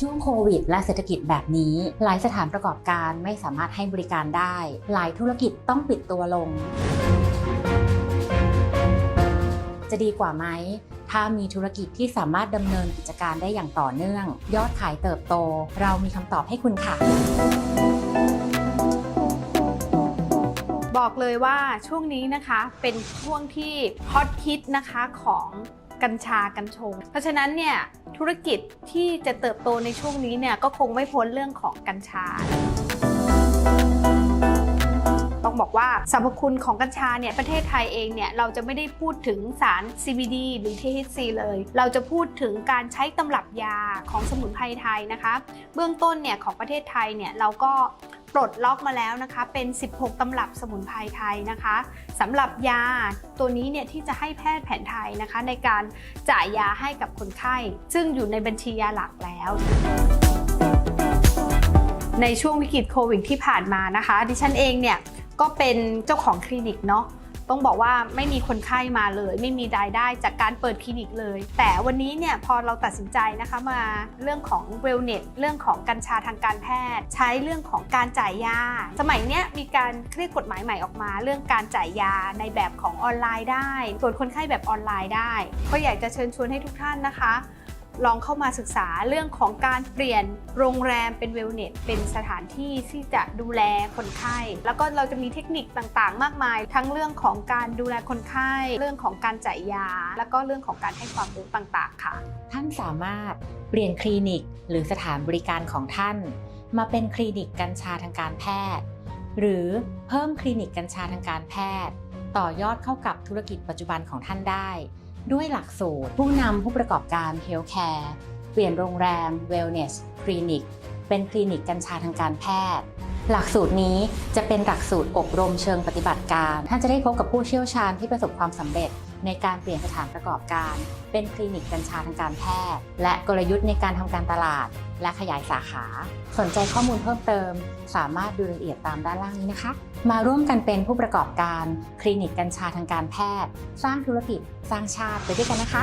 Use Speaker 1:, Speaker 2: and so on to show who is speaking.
Speaker 1: ช่วงโควิด และเศรษฐกิจแบบนี้ หลายสถานประกอบการไม่สามารถให้บริการได้ หลายธุรกิจต้องปิดตัวลง จะดีกว่าไหม ถ้ามีธุรกิจที่สามารถดำเนินกิจการได้อย่างต่อเนื่อง ยอดขายเติบโต เรามีคำตอบให้คุณค่ะ
Speaker 2: บอกเลยว่าช่วงนี้นะคะเป็นช่วงที่ฮอตฮิตนะคะของ กัญชากัญชง เพราะฉะนั้นเนี่ยธุรกิจที่จะเติบโตในช่วงนี้เนี่ยก็คงไม่พ้นเรื่องของกัญชา ต้องบอกว่าสรรพคุณของกัญชาเนี่ยประเทศไทยเองเนี่ยเราจะไม่ได้พูดถึงสาร CBD หรือ THC เลย เราจะพูดถึงการใช้ตำรับยาของสมุนไพรไทยนะคะ เบื้องต้นเนี่ยของประเทศไทยเนี่ยเราก็ ปลดล็อกมาแล้วนะคะ เป็น 16 ตำรับสมุนไพรไทยนะคะสำหรับยาตัวนี้เนี่ยที่จะให้แพทย์แผนไทยนะคะ ในการจ่ายยาให้กับคนไข้ ซึ่งอยู่ในบัญชียาหลักแล้วในช่วงวิกฤตโควิดที่ผ่านมานะคะ ดิฉันเองเนี่ยก็เป็นเจ้าของคลินิกเนาะ ต้องบอกว่าไม่มีคนไข้มาเลย ไม่มีรายได้จากการเปิดคลินิกเลย แต่วันนี้เนี่ยพอเราตัดสินใจนะคะมาเรื่องของเวลเนสเรื่องของกัญชาทางการแพทย์ ใช้เรื่องของการจ่ายยา สมัยเนี้ยมีการเครียดกฎหมายใหม่ออกมา เรื่องการจ่ายยาในแบบของออนไลน์ได้ตรวจคนไข้แบบออนไลน์ได้ ก็อยากจะเชิญชวนให้ทุกท่านนะคะ ลองเข้ามาศึกษาเรื่องของการเปลี่ยนโรงแรมเป็นเวลเนสเป็นสถานที่ที่จะดูแลคนไข้ แล้วก็เราจะมีเทคนิคต่างๆ มากมาย ทั้งเรื่องของการดูแลคนไข้ เรื่องของการจ่ายยา แล้วก็เรื่องของการให้ความรู้ต่างๆ ค่ะ
Speaker 1: ท่านสามารถเปลี่ยนคลินิก หรือสถานบริการของท่าน มาเป็นคลินิกกัญชาทางการแพทย์ หรือเพิ่มคลินิกกัญชาทางการแพทย์ ต่อยอดเข้ากับธุรกิจปัจจุบันของท่านได้ ด้วยหลักสูตร ผู้นำผู้ประกอบการเฮลท์แคร์เปลี่ยนโรงแรมเวลเนสคลินิกเป็นคลินิกกัญชาทางการแพทย์ หลักสูตรนี้จะเป็นหลักสูตรอบรมเชิงปฏิบัติการ ท่านจะได้พบกับผู้เชี่ยวชาญที่ประสบความสำเร็จ ในการเปลี่ยนสถานประกอบการ เป็นคลินิกกัญชาทางการแพทย์ และกลยุทธ์ในการทำการตลาด และขยายสาขา สนใจข้อมูลเพิ่มเติม สามารถดูรายละเอียดตามด้านล่างนี้นะคะ มาร่วมกันเป็นผู้ประกอบการ คลินิกกัญชาทางการแพทย์ สร้างธุรกิจ สร้างชาติไปด้วยกันนะคะ